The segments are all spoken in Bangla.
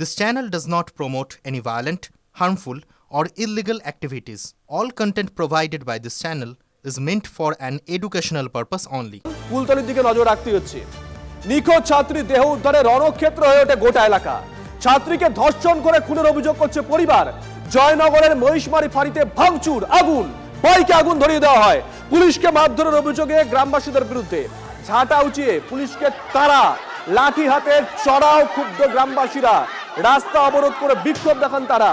This channel does not promote any violent, harmful, or illegal activities. All content provided by this channel is meant for an educational purpose only. কুলতলির দিকে নজর রাখতে হচ্ছে। নিখোঁজ ছাত্রী দেহ উদ্ধারে রণক্ষেত্র হয়ে ওঠে গোটা এলাকা। ছাত্রীকে ধর্ষণ করে খুনের অভিযোগ করছে পরিবার। জয়নগরের মহিষমারি ফাঁড়িতে ভাঙচুর আগুন। বাইকে আগুন ধরিয়ে দেওয়া হয়। পুলিশকে মারধরের অভিযোগে গ্রামবাসীদের বিরুদ্ধে ঝাঁটা উঁচিয়ে পুলিশকে তারা লাঠি হাতে চড়াও ক্ষুব্ধ গ্রামবাসীরা। রাস্তা অবরোধ করে বিক্ষোভ দেখান তারা।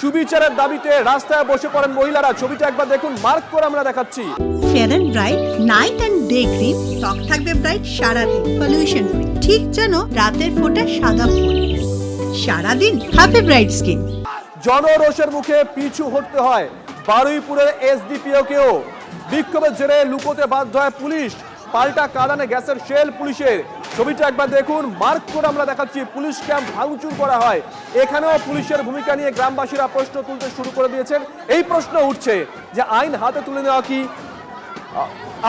সুবিচারের দাবিতে রাস্তায় বসে পড়েন মহিলারা। ছবিটা একবার দেখুন মার্ক করে আমরা দেখাচ্ছি। Fair and bright night and day cream ত্বক থাকবে ব্রাইট সারাদিন পলিউশন ফ্রি ঠিক যেন রাতের ফোটা সাদা ফুল। সারাদিন হ্যাপি ব্রাইট স্কিন জনরোষের মুখে পিছু হটতে হয় বারুইপুরের এসডিপিও কেও। বিক্ষোভের জেরে লুকোতে বাধ্য হয় পুলিশ। পাল্টা কাদানে গ্যাসের শেল পুলিশের। ছবিটা একবার দেখুন, মার্ক করে আমরা দেখাচ্ছি, পুলিশ ক্যাম্প ভাঙচুর করা হয়। এখানেও পুলিশের ভূমিকা নিয়ে গ্রামবাসীরা প্রশ্ন তুলতে শুরু করে দিয়েছেন। এই প্রশ্ন উঠছে যে আইন হাতে তুলে নেওয়া কি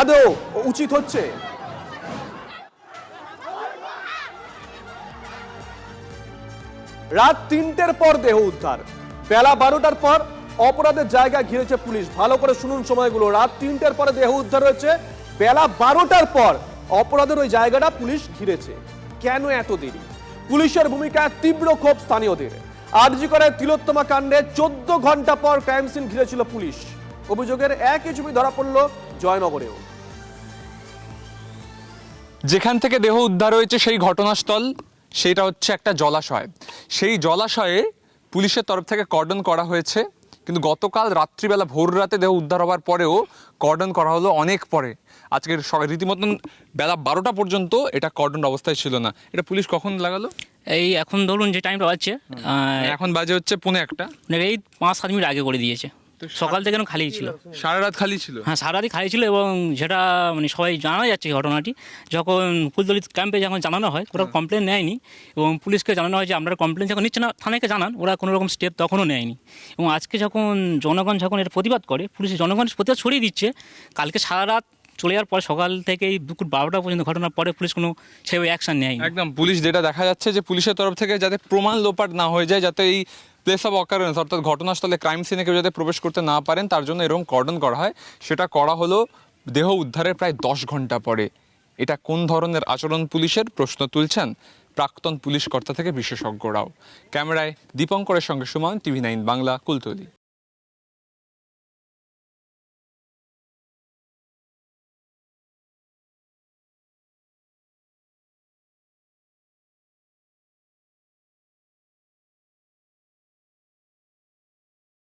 আদৌ উচিত হচ্ছে? রাত তিনটের পর দেহ উদ্ধার। বেলা বারোটার পর অপরাধের জায়গা ঘিরেছে পুলিশ। ভালো করে শুনুন সময়গুলো। রাত তিনটের পরে দেহ উদ্ধার হয়েছে। বেলা বারোটার পর অপরাধের ওই জায়গাটা পুলিশ ঘিরেছে। কেন এত দেরি? পুলিশের ভূমিকা তীব্র ক্ষোভ স্থানীয়দের। আরজি করে তিলোত্তমা কাণ্ডে চোদ্দ ঘণ্টা পর ক্রাইম সিন ঘিরেছিল পুলিশ। অভিযোগের একই ছবি ধরা পড়ল জয়নগরেও। যেখান থেকে দেহ উদ্ধার হয়েছে সেই ঘটনাস্থল, সেটা হচ্ছে একটা জলাশয়। সেই জলাশয়ে পুলিশের তরফ থেকে কর্ডন করা হয়েছে। কিন্তু গতকাল রাত্রিবেলা ভোর রাতে দেহ উদ্ধার হওয়ার পরেও কর্ডন করা হলো অনেক পরে। আজকের রীতিমতন বেলা বারোটা পর্যন্ত এটা কর্ডন অবস্থায় ছিল না। এটা পুলিশ কখন লাগালো? এই এখন ধরুন যে টাইমটা বাজছে এখন বাজে হচ্ছে পুনে একটা। এই পাঁচ সাত মিনিট আগে করে দিয়েছে। সকাল থেকে যেন খালি ছিল। সারা রাত খালি ছিল? হ্যাঁ সারাদিন খালি ছিল এবং সেটা মানে সবাই জানা যাচ্ছে এই ঘটনাটি। যখন ফুলদলিত ক্যাম্পে যখন জানানো হয় ওরা কমপ্লেন নেয়নি এবং পুলিশকে জানানো হয় যে আমরা কমপ্লেন যখন নিচ্ছে না থানাকে জানান ওরা কোনো রকম স্টেপ তখনও নেয়নি। এবং আজকে যখন জনগণ যখন এটা প্রতিবাদ করে পুলিশ জনগণ প্রতিবাদ ছড়িয়ে দিচ্ছে কালকে সারা রাত চলে যাওয়ার পর সকাল থেকে এই দুপুর বারোটা পর্যন্ত ঘটনার পরে পুলিশ কোনো সেভাবে অ্যাকশন নেয়নি। একদম পুলিশ যেটা দেখা যাচ্ছে যে পুলিশের তরফ থেকে যাতে প্রমাণ লোপাট না হয়ে যায় যাতে এই প্লেস অফ অকারেন্স অর্থাৎ ঘটনাস্থলে ক্রাইম সিনে কেউ যাতে প্রবেশ করতে না পারেন, তার জন্য এরকম কর্ডন করা হয়। সেটা করা হলো দেহ উদ্ধারের প্রায় দশ ঘণ্টা পরে। এটা কোন ধরনের আচরণ পুলিশের? প্রশ্ন তুলছেন প্রাক্তন পুলিশ কর্তা থেকে বিশেষজ্ঞরাও। ক্যামেরায় দীপঙ্করের সঙ্গে সুমন, টিভি নাইন বাংলা, কুলতলি।